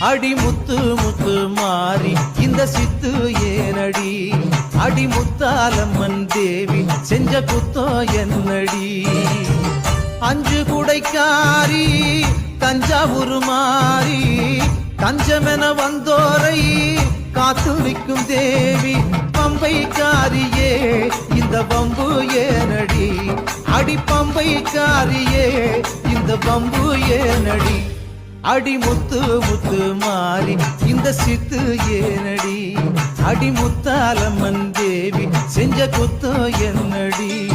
அடி முத்து முத்து மாறி இந்த சித்து ஏனடி? அடி முத்தாலம்மன் தேவி செஞ்ச குத்தோ என்னடி? அஞ்சு குடைக்காரி தஞ்சாவூர் மாறி தஞ்சமென வந்தோரை காத்து நிற்கும் தேவி பம்பைக்காரியே இந்த பம்பு ஏனடி? அடி பம்பைக்காரியே இந்த பம்பு ஏனடி? அடி முத்து முத்து மாறி இந்த சித்து ஏனடி? அடி முத்தாலம்மன் தேவி செஞ்ச குத்தோ என்னடி?